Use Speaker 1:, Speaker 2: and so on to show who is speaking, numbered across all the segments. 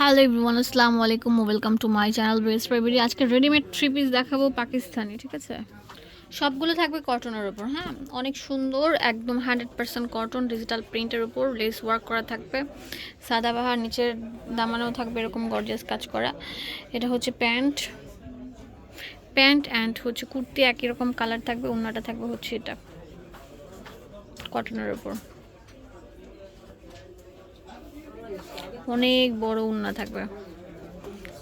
Speaker 1: Hello everyone আসসালামু আলাইকুম welcome to my channel ব্রেস ফেব্রুয়ারি আজকে রেডিমেড থ্রি পিস দেখাবো পাকিস্তানি, ঠিক আছে? সবগুলো থাকবে কটনের উপর হ্যাঁ? অনেক সুন্দর, একদম হান্ড্রেড পার্সেন্ট কটন ডিজিটাল প্রিন্টের উপর লেস ওয়ার্ক করা থাকবে। সাদাবাহার নিচের দামানেও থাকবে, এরকম গর্জিয়াস কাজ করা। এটা হচ্ছে প্যান্ট। প্যান্ট অ্যান্ড হচ্ছে কুর্তি, একই রকম কালার থাকবে অন্যটা থাকবে হচ্ছে এটা কটনের উপর। অনেক বড় উন্না থাকবে।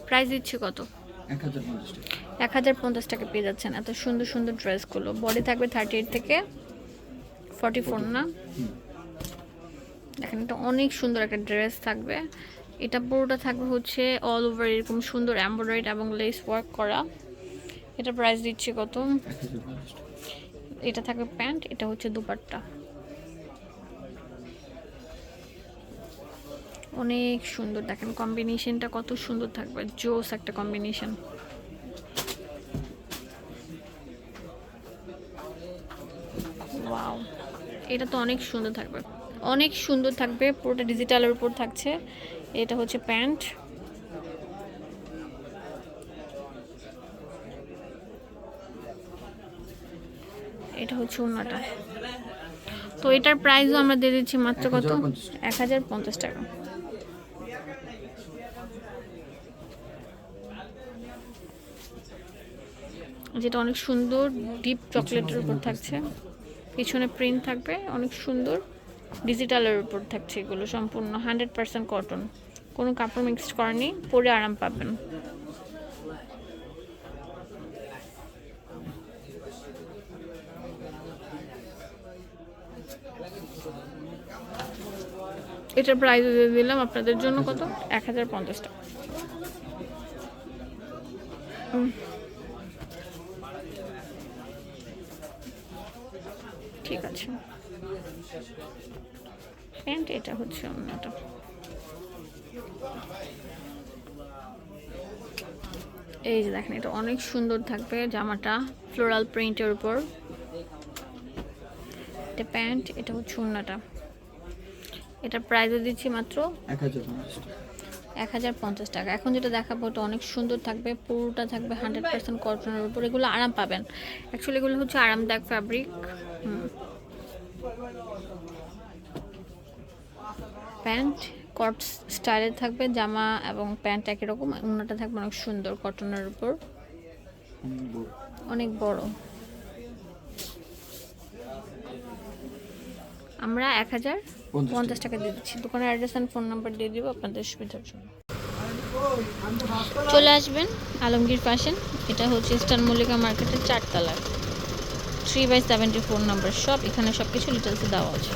Speaker 1: প্রাইস দিচ্ছি কত?
Speaker 2: এক হাজার পঞ্চাশ টাকা
Speaker 1: পেয়ে যাচ্ছেন। এত সুন্দর সুন্দর ড্রেসগুলো। বডি থাকবে থার্টি এইট থেকে ফর্টি ফোর না দেখেন এটা অনেক সুন্দর একটা ড্রেস থাকবে। এটা পুরোটা থাকবে হচ্ছে অল ওভার এরকম সুন্দর এমব্রয়ডারি এবং লেস ওয়ার্ক করা। এটা প্রাইস দিচ্ছি কত? এটা থাকবে প্যান্ট এটা হচ্ছে দুপাট্টা। অনেক সুন্দর। দেখেন কম্বিনেশনটা কত সুন্দর থাকবে। জোস একটা কম্বিনেশন ওয়াও এটা তো অনেক সুন্দর থাকবে। অনেক সুন্দর থাকবে। পুরোটা ডিজিটালের উপর থাকছে। এটা হচ্ছে প্যান্ট। এটা হচ্ছে ওড়নাটা। তো এটার প্রাইসও আমরা দিয়ে দিচ্ছি মাত্র কত? এক হাজার পঞ্চাশ টাকা। যেটা অনেক সুন্দর ডিপ চকলেটের উপর থাকছে। পিছনে প্রিন্ট থাকবে, অনেক সুন্দর। ডিজিটালের উপর থাকছে এগুলো, সম্পূর্ণ হান্ড্রেড পার্সেন্ট কটন কোনো কাপড় মিক্সড করেনি পরে আরাম পাবেন। এটার প্রাইস দিলাম আপনাদের জন্য কত? এক হাজার পঞ্চাশ টাকা। ঠিক আছে। প্যান্ট এটা হচ্ছে অন্যটা। এই যে দেখেন, এটা অনেক সুন্দর থাকবে জামাটা ফ্লোরাল প্রিন্টের উপর। এটা প্যান্ট, এটা হচ্ছে অন্যটা। এটার প্রাইসও দিচ্ছি মাত্র
Speaker 2: এক হাজার পঞ্চাশ
Speaker 1: এক হাজার পঞ্চাশ টাকা। এখন যেটা দেখাবো ওটা অনেক সুন্দর থাকবে পুরোটা থাকবে হান্ড্রেড পার্সেন্ট কটনের উপর। এগুলো আরাম পাবেন। অ্যাকচুয়ালি এগুলো হচ্ছে আরামদায়ক ফ্যাব্রিক প্যান্ট কট স্টাইলের থাকবে জামা এবং প্যান্ট একই রকম। অন্যটা থাকবে অনেক সুন্দর কটনের উপর।
Speaker 2: অনেক বড়
Speaker 1: অনেক বড় আমরা এক হাজার
Speaker 2: পঞ্চাশ
Speaker 1: টাকা। দিয়ে দিচ্ছি। দোকানের অ্যাড্রেস অ্যান্ড ফোন নাম্বার দিয়ে দিব আপনাদের সুবিধার জন্য। চলে আসবেন আলমগীর ফ্যাশন এটা হচ্ছে ইস্টার্ন মল্লিকা মার্কেটের চারতলায় three by seventy four number সব এখানে সব কিছু ডিটেলসে দেওয়া আছে।